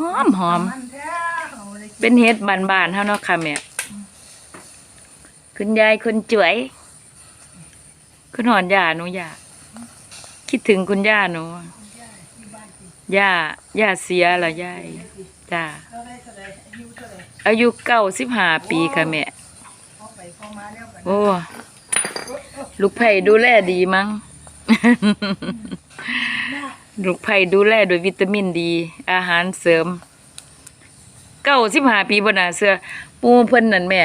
หอมหอม เป็นเฮ็ดบานๆเท่านาะค่ะแม่คุณยายคนจ๋วย คุณหอนย่าหนูยาคิดถึงคุณย่าหนูย่าย่าเสียเหรอยายจ้าเท่าจ่าอายุเก้าสิบห้าปีค่ะแม่โอ้ลูกไผ่ดูแลดีมั้ง ลูกไผ่ดูแลโดวยวิตามินดี อาหารเสริม เก้าสิบห้าปีบนหนาเสือหมูเพิ่นนั่นแม่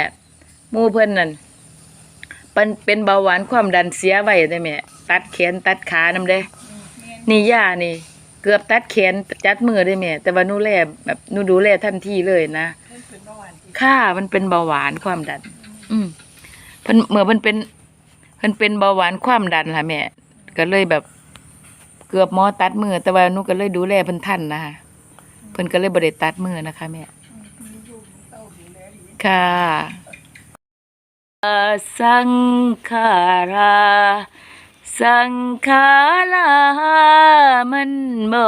หมูเพิ่นนั่นเป็นเป็นเบาหวานความดันเสียไว้ได้แม่ตัดแขนตัดขานำเด้ นี่ย่านี่ เกือบตัดแขนจัดมือได้แม่ แต่ว่าหนูแลแบบหนูดูแลทันทีเลยนะเพิ่นเป็นเบาหวานที่ค่ามันเป็นเบาหวานความดัน อืมเพิ่นเมื่อมันเป็นเพิ่นเป็นเบาหวานความดันล่ะแม่ ก็เลยแบบ เกือบหมอตัดมือแต่ว่าหนูก็เลยดูแลเพิ่นทันนะคะเพิ่นก็เลยบ่ได้ตัดมือนะคะแม่มีลูกมีเต้าดูแลดีค่ะสังขาราสังขารามันบ่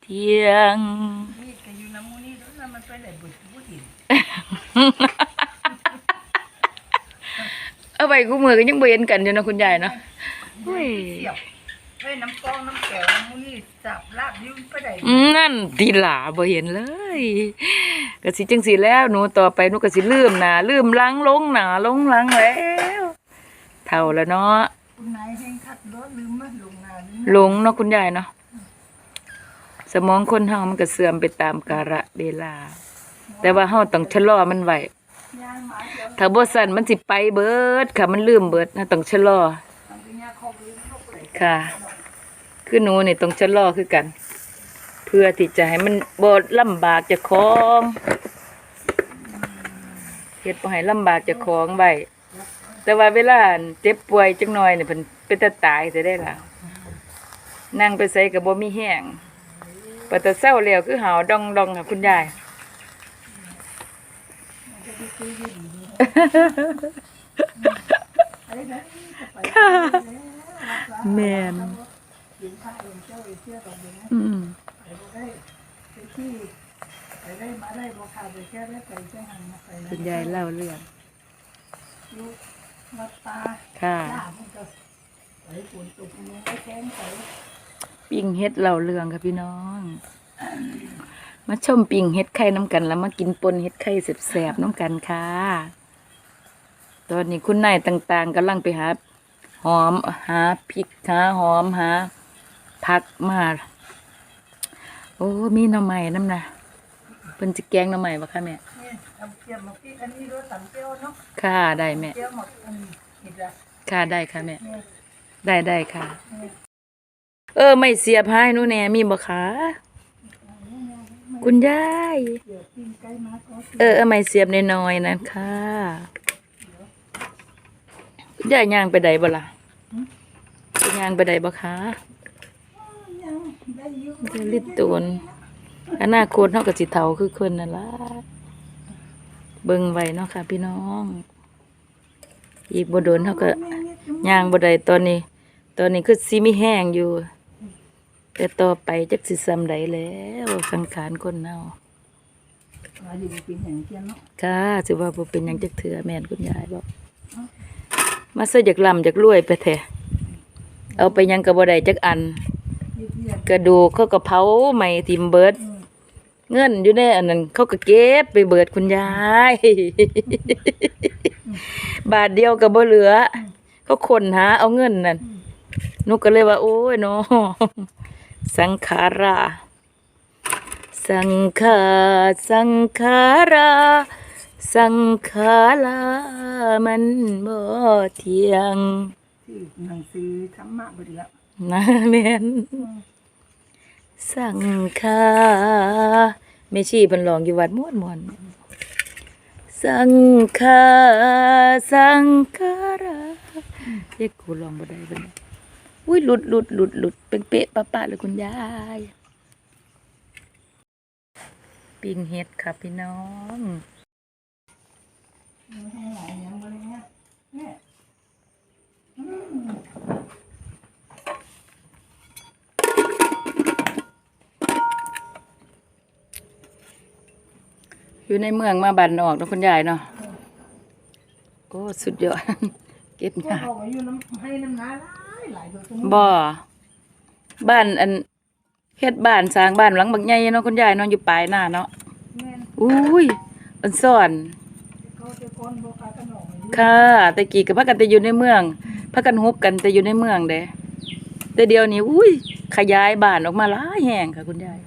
เที่ยงมีดก็อยู่น้ำมูนี่แล้วมันไปไหนบุญบุญหินเอาไว้กูมือก็ยังบ่เห็นกันอยู่เนาะคุณยายเนาะ โอ้ยเสียบเฮ้ยน้ำกองน้ำแก้วน้ำมูนี่จับลาบยิ้มไปไหนอืมนั่นทีหลาบ่เห็นเลยก็สิจังสิแล้วหนูต่อไปหนูก็สิลืมหน้าลืมหลังลงหน้าลงหลังแล้วเท่าแล้วเนาะคุณนายแห่งคัดรถลืมมั้ยลงนาลืมหลงเนาะคุณยายเนาะสมองคนเฮามันก็เสื่อมไปตามกาลเวลา แต่ว่าเฮาต้องชะลอมันไว้ย่างหมาเดียวถ้าบ่สั่นมันสิไปเบิดค่ะมันลืมเบิดนะต้องชะลอ ค่ะ คือหนูนี่ต้องชะลอคือกัน เพื่อที่จะให้มันบ่ลำบากจะคล้องเฮ็ดบ่ให้ลำบากจะคล้องไว้แต่ว่าเวลาเจ็บป่วยจังหน่อยเนี่เพิ่นเป็นตาตายจะได้ล่ะนั่งไปใส่ก็บ่มีแห้งปะแตะเศร้าแล้วคือหาวดองดองค่ะคุณยายไอ้นะ แม่นกินข้าวเองเจ้าเองเชื่อตรงนี้นะอืมไปบ่ได้ไปที่ไปได้มาได้บ่ข่าวไปแค่ได้ไปแค่หันมาไปนะคุณยายเล่าเรื่องลูกวัดตาค่ะย่ามันก็ไปฝนตกมันยังไม่แข็งไปปิ้งเฮ็ดเล่าเรื่องค่ะพี่น้อง มาชมปิ้งเฮ็ดไข่น้ำกัน แล้วมากินปนเฮ็ดไข่แสบๆน้ำกันค่ะ ตอนนี้คุณนายต่างๆกำลังไปหา หอมหาพริกหาหอมหาผักมาโอ้มีหน่อไม้น้ำนะเพิ่นจะแกงหน่อไม้บ่คะแม่นี่ทำเกี๊ยวมกพี่อันนี้รสตำเกี๊ยวเนาะค่ะได้แม่เกี๊ยวหมกอันนี้เห็ดละค่ะได้ค่ะแม่ได้ได้ค่ะ เออ ไม่เสียบให้หนูแน่มีบ่คะคุณยายเดี๋ยวปิ้งไก่มาก็เออไม่เสียบน้อยๆนะคะคุณยายย่างไปใดบ่ล่ะ คุณย่างไปใดบ่คะยังได้อยู่เดี๋ยวลิดตูนอนาคตเฮาก็สิเฒ่าคือคนนั่นล่ะเบิ่งไว้เนาะค่ะ พี่น้อง อีกบ่โดนเฮาก็ย่างบ่ได้ตอนนี้ ตอนนี้คือสิมีแห้งอยู่ แต่ต่อไปจักสิซำใดแล้วสังขารคนเฮามาอยู่กินอย่างเกี๊ยวเนาะค่ะสิว่าบ่เป็นหยังจักเถื่อแม่นคุณยายบอกมาซะจากลำจากรวยไปแท้ เอาไปหยังก็บ่ได้จักอันเยี่ยมกระดูกเขาก็เผาใหม่ทิมเบิดเงินอยู่ในอันนั้นเขาก็เก็บไปเบิดคุณยาย บาทเดียวก็บ่เหลือ เขาคนหาเอาเงินนั่นหนูก็เลยว่า โอ้ยเนาะสังขารา สังขาสังขารา สังขารามันบ่เที่ยง ที่หนังสือธรรมะบดีละนะแม่นสังขาแม่ชีเพิ่นร้องอยู่วัดม่วนม่วนสังขาสังขาราเรียกกูร้องบ่ได้เพิ่นน่อุ้ยหลุดหลุดหลุดหลุดเป็นเป๊ะปะปะเลยคุณยายปิ้งเฮ็ดค่ะพี่น้อง ให้หลายอย่างอะไรเงี้ยเนี่ย อยู่ในเมืองมาบ้านนอกเนาะคุณยายเนาะโอ้สุดยอด เก็บพวกยากเขาก็อยู่น้ำให้น้ำนาหลายหลายตัวตรงนี้บ่บ้านอันเฮ็ดบ้านสร้างบ้านหลังบักใหญ่เนาะคุณยายเนาะอยู่ปลายหน้าเนาะแม่นอุ้ยอันซ่อน เขาจะก้นโบกากันออกมาอยู่ค่ะแต่กี้ก็พากันแต่อยู่ในเมืองพากันฮุบกันแต่อยู่ในเมืองเด้แต่เดี๋ยวนี้อุ้ย ขยายบ้านออกมาหลายแห่งค่ะคุณยาย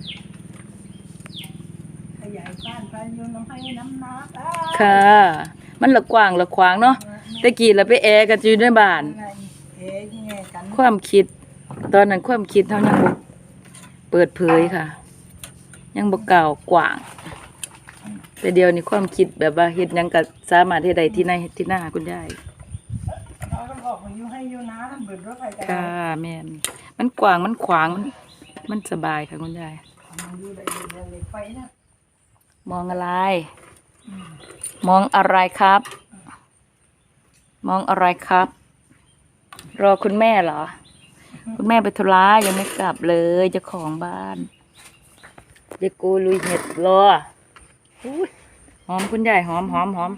ขยายบ้านไปอยู่น้ำให้น้ำนา ค่ะ มันละกว้างละขวางเนาะแต่กี้เราไปแอร์กันอยู่ในบ้านไงเอ๊ะยังไงกันความคิด ตอนนั้นความคิดเท่ายังบ่เปิดเผยค่ะ ยังบ่กล่าวกว้าง แต่เดี๋ยวนี้ความคิดแบบว่าเฮ็ดหยังก็สามารถเฮ็ดได้ที่ในที่หน้าคุณยายเขาก็ออกมาอยู่ให้อยู่นาทำเบิดรถไฟกันค่ะแม่นมันกว้างมันขวางมันมันสบายค่ะคุณยาย มันอยู่ได้อยู่ได้เลยไฟนะมองอะไร มองอะไรครับ มองอะไรครับ รอคุณแม่เหรอ คุณแม่ไปธุระยังไม่กลับเลยเจ้าของบ้านเดี๋ยวกูลุยเห็ดรออุ้ยหอมคุณยายหอมหอมหอม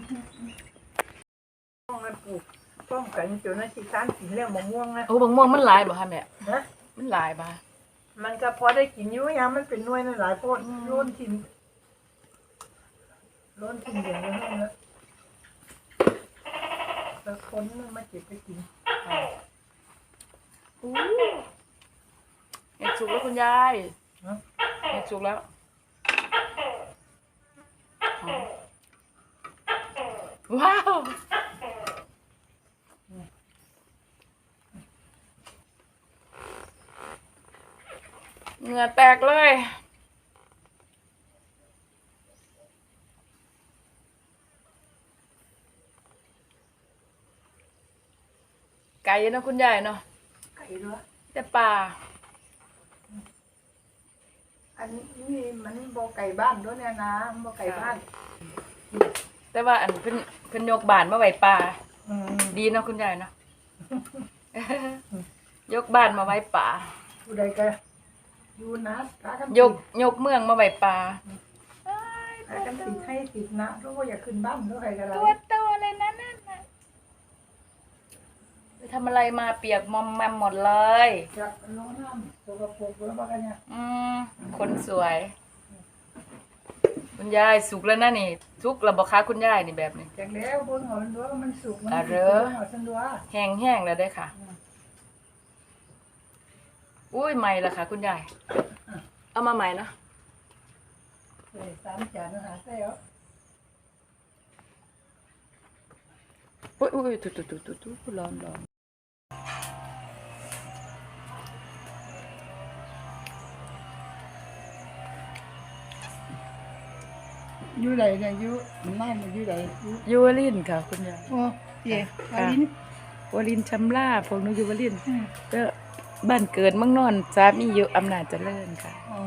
ป้องกันปลูกป้องกันจนนั้นสิการกินแล้วมะม่วงนะโอ้บางม่วงมันหลายบ่คะแม่นะมันหลายบ่ะมันก็พอได้กินอยู่ยามมันเป็นหน่วยนั่นหลายโพดร่นทิม ร่นทิมอย่างนี้นะแล้วคนนึงมาเก็บไปกินอู้เห็ดสุกแล้วคุณยายนะเห็ดสุกแล้วหอมว้าวเหงื่อแตกเลย ไก่เนาะคุณยายเนาะไก่ด้วยแต่ปลาอันนี้มันบ่ไก่บ้านด้วยเนี่ยนะบ่ไก่บ้าน แต่ว่าอันเพิ่นเพิ่นยกบานมาไว้ปลาอืมดีเนาะคุณยายเนาะยกบ้านมาไว้ป่าผู้ใดก็อยู่นะพากันยกยกเมืองมาไว้ป่าพากันติดให้ติดนะเพราะว่าอยากขึ้นบ้านด้วยกันอะไรตัวโตเลยนะนั่นน่ะ ไปทำอะไรมาเปียกมอมแมมหมดเลยจากน้องน้ำตัวกระโปรงแล้วบ้ากันเนี่ยอืมคนสวย คุณยายสุกแล้วนะนี่สุกแล้วบ่คะคุณยายนี่แบบนี้ จากแล้วบนหัวมันด้วยมันสุกมันอะสุกเหรอบนหัวฉันด้วยแห้งแห้งแล้วได้อค่ะ อุ้ยใหม่ละค่ะ คุณยาย เอามาใหม่เนาะเออสามจานอาหารใส่แล้วอุ้ยอุ้ยตุ๊ตุ๊ตุ๊ตุ๊ตุ๊ร้อนร้อน อยู่ไหนเนี่ยอยู่มันไม่มันอยู่ไหนอยู่ยูวลินค่ะคุณยายโอ้เย่ค่ะไปลิ้นวลินชำล่าพวกหนูยูวลินอืมก็บ้านเกิดเมืองนอนสามีอยู่อำนาจเจริญค่ะ อ๋อ